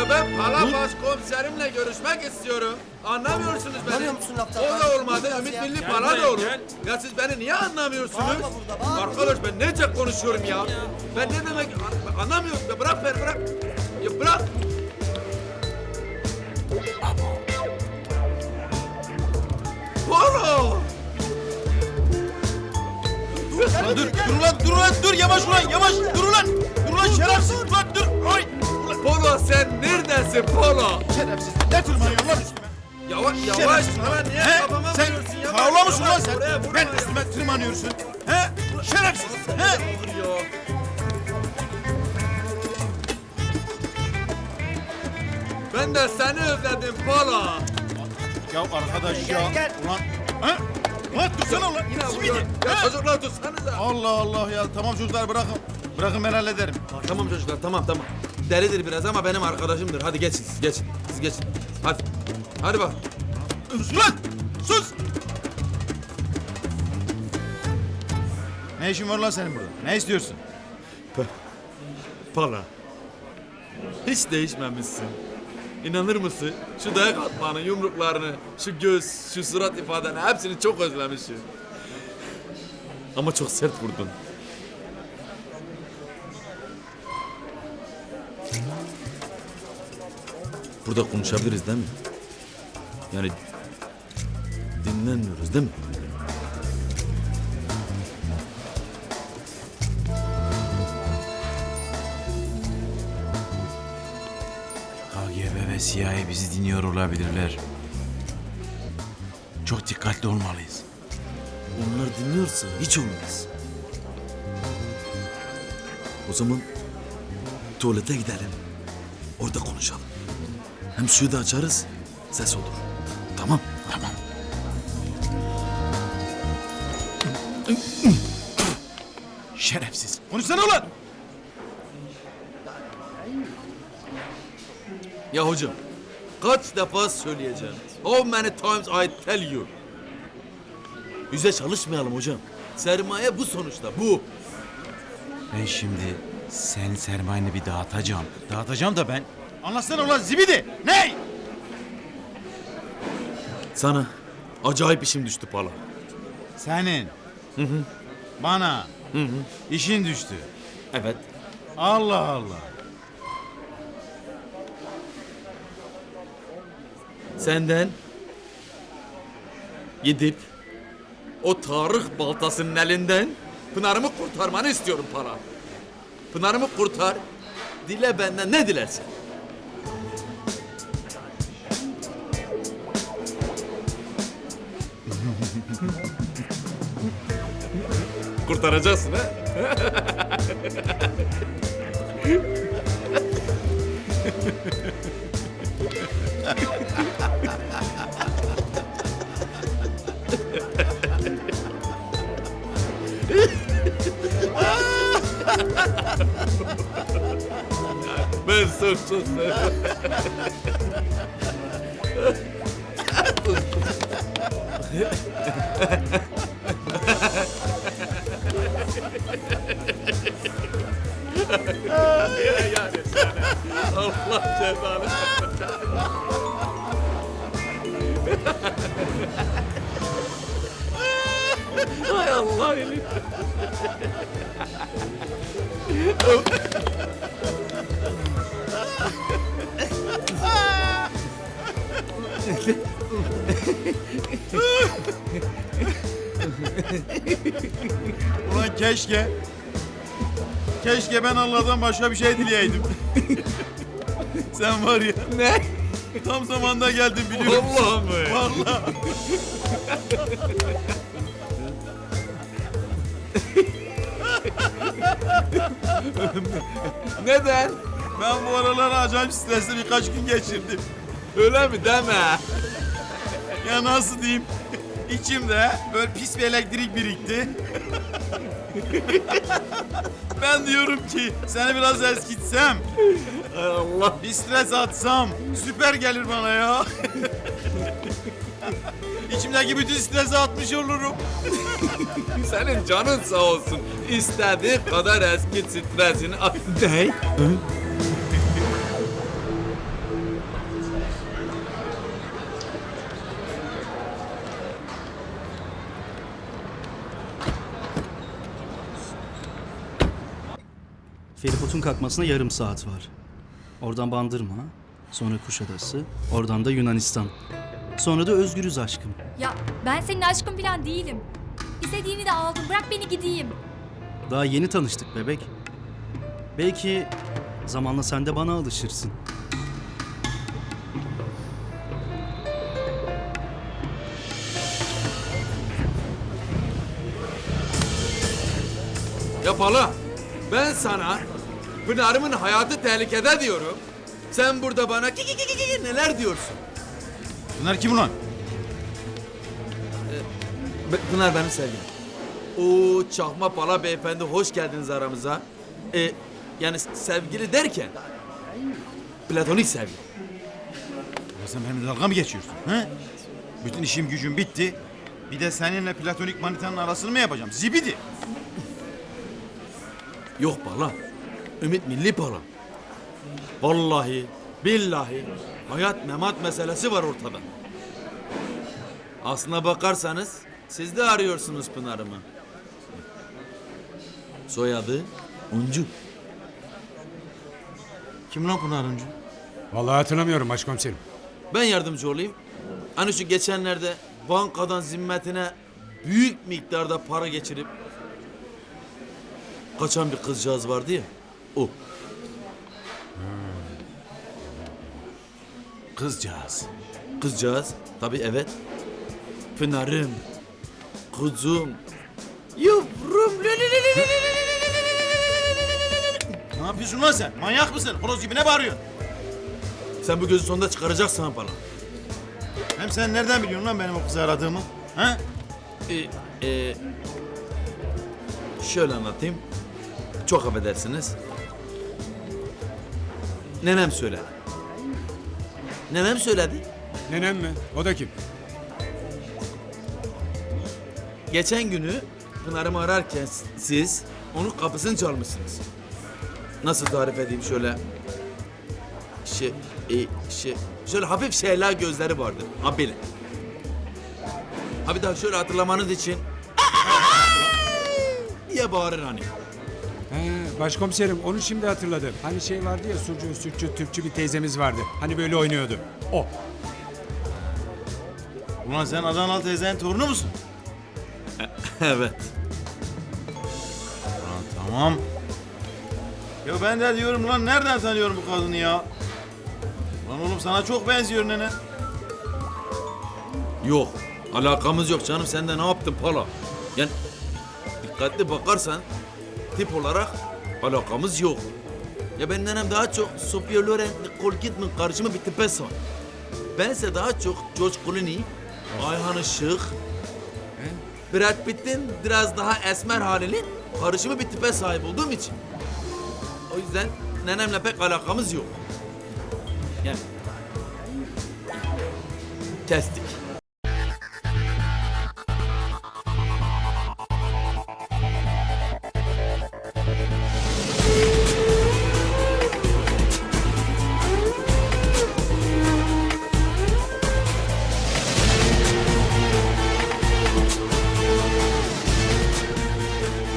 Ya ben Pala başkomiserimle görüşmek istiyorum. Anlamıyorsunuz beni. Anlamıyor musun laftan? O da olmadı. Ümit. Milli Pala da olur. Ya siz beni niye anlamıyorsunuz? Bağırma burada, bağırma. Arkadaş ben nece konuşuyorum ya? Ben ne demek an- anlamıyorum. Ya bırak ver bırak. Ya bırak. Pala! Lan dur, dur lan, dur lan, dur yavaş ulan, yavaş, dur ulan. Dur lan şerefsiz, ulan dur. Ay. Polo sen neredesin Polo? Şerefsiz, ne tırmanıyorsun lan üstüme? Yavaş yavaş. Şerefsiz lan. niye He? kafama Sen vuruyorsun? Yavaş, kavla mısın lan sen? Buraya vurma Ben ya. üstüme tırmanıyorsun. He? Şerefsiz, he? Vuruyor. Ben de seni özledim Polo. Ya arkadaş Gel, ya. gel. Ulan, ha? Ulan dursana ulan. Yine Simidi. vuruyor. Ya he? çocuklar tutsanıza. Allah Allah ya, tamam çocuklar bırakın. Bırakın ben hallederim. Tamam çocuklar tamam tamam. Delidir biraz ama benim arkadaşımdır. Hadi geçin siz geçin. Siz geçin. Hadi. Hadi bak. Sus lan! Sus! Ne işin var lan senin burada? Ne istiyorsun? Pala. Hiç değişmemişsin. İnanır mısın? Şu dayak atmanı, yumruklarını, şu göz, şu surat ifadeni hepsini çok özlemişim. Ama çok sert vurdun. Burada konuşabiliriz değil mi? Yani dinlenmiyoruz değil mi? KGB ve CIA bizi dinliyor olabilirler. Çok dikkatli olmalıyız. Onlar dinliyorsa hiç olmaz. O zaman tuvalete gidelim. Orada konuşalım. Hem suyu da açarız, ses olur. Tamam. Tamam. Şerefsiz. Konuşsana ulan! Ya hocam, kaç defa söyleyeceğim? How many times I tell you? Yüze çalışmayalım hocam. Sermaye bu sonuçta, bu. Ben şimdi senin sermayeni bir dağıtacağım. Dağıtacağım da ben. Anlatsana ulan zibidi! Ney? Sana acayip işim düştü Pala. Senin. Bana. işin düştü. Evet. Allah Allah. Senden gidip o Tarık baltasının elinden Pınar'ımı kurtarmanı istiyorum para. Pınar'ımı kurtar. Dile benden ne dilersen. Kurtaracaksın ha? Ben çok Allah cezanı. Hay Allah Elif. keşke. Keşke ben Allah'tan başka bir şey dileyeydim. Sen var ya Ne? tam zamanda geldin biliyorum. Vallahi mı? Vallahi. Neden? Ben bu aralar acayip stresli birkaç gün geçirdim. Öyle mi deme? Ya nasıl diyeyim? İçimde böyle pis bir elektrik birikti. ben diyorum ki seni biraz eskitsem, Hay Allah. bir stres atsam süper gelir bana ya. İçimdeki bütün stresi atmış olurum. Senin canın sağ olsun. İstediği kadar eski stresini at. Ne? Umut'un kalkmasına yarım saat var. Oradan Bandırma, sonra Kuşadası, oradan da Yunanistan. Sonra da özgürüz aşkım. Ya ben senin aşkın falan değilim. İstediğini de aldım. Bırak beni gideyim. Daha yeni tanıştık bebek. Belki zamanla sen de bana alışırsın. Ya Pala, ben sana Pınar'ımın hayatı tehlikede diyorum. Sen burada bana ki ki ki ki ki neler diyorsun? Bunlar kim ulan? Be- Pınar benim sevgilim. Oo Çakma Pala beyefendi hoş geldiniz aramıza. E, yani sevgili derken platonik sevgi. Ya sen benimle dalga mı geçiyorsun? He? Bütün işim gücüm bitti. Bir de seninle platonik manitanın arasını mı yapacağım? Zibidi. Yok Pala. Ümit milli Pala. Vallahi, billahi hayat memat meselesi var ortada. Aslına bakarsanız siz de arıyorsunuz Pınar'ımı. Soyadı Uncu. Kim lan Pınar Öncü? Vallahi hatırlamıyorum başkomiserim. Ben yardımcı olayım. Hani şu geçenlerde bankadan zimmetine büyük miktarda para geçirip kaçan bir kızcağız vardı ya. O. Kızcağız. Kızcağız. Tabii evet. Pınar'ım. Kuzum. Yavrum. Ne yapıyorsun lan sen? Manyak mısın? Horoz gibi ne bağırıyorsun? Sen bu gözü sonunda çıkaracaksın ha bana. Hem sen nereden biliyorsun lan benim o kızı aradığımı? Ha? Ee, e, şöyle anlatayım. Çok affedersiniz. Nenem söyledi. Nenem söyledi. Nenem mi? O da kim? Geçen günü Pınar'ımı ararken siz onun kapısını çalmışsınız. Nasıl tarif edeyim şöyle şey, e, şey şöyle hafif şeyler gözleri vardır. Ha böyle. Ha bir daha şöyle hatırlamanız için diye bağırır hani. Başkomiserim onu şimdi hatırladım. Hani şey vardı ya Surcu, Sütçü, Tüpçü bir teyzemiz vardı. Hani böyle oynuyordu. O. Ulan sen Adanalı teyzenin torunu musun? evet. Ulan tamam. Ya ben de diyorum lan nereden tanıyorum bu kadını ya? Lan oğlum sana çok benziyor nene. Yok. Alakamız yok canım. Sen de ne yaptın pala? Yani dikkatli bakarsan tip olarak alakamız yok. Ya benim nenem daha çok Sophia Loren, Nicole Kidman karışımı bir tipe sahip. Bense daha çok George Clooney, Ayhan Işık, Brad Pitt'in biraz daha esmer halinin karışımı bir tipe sahip olduğum için. O yüzden nenemle pek alakamız yok. Yani kestik.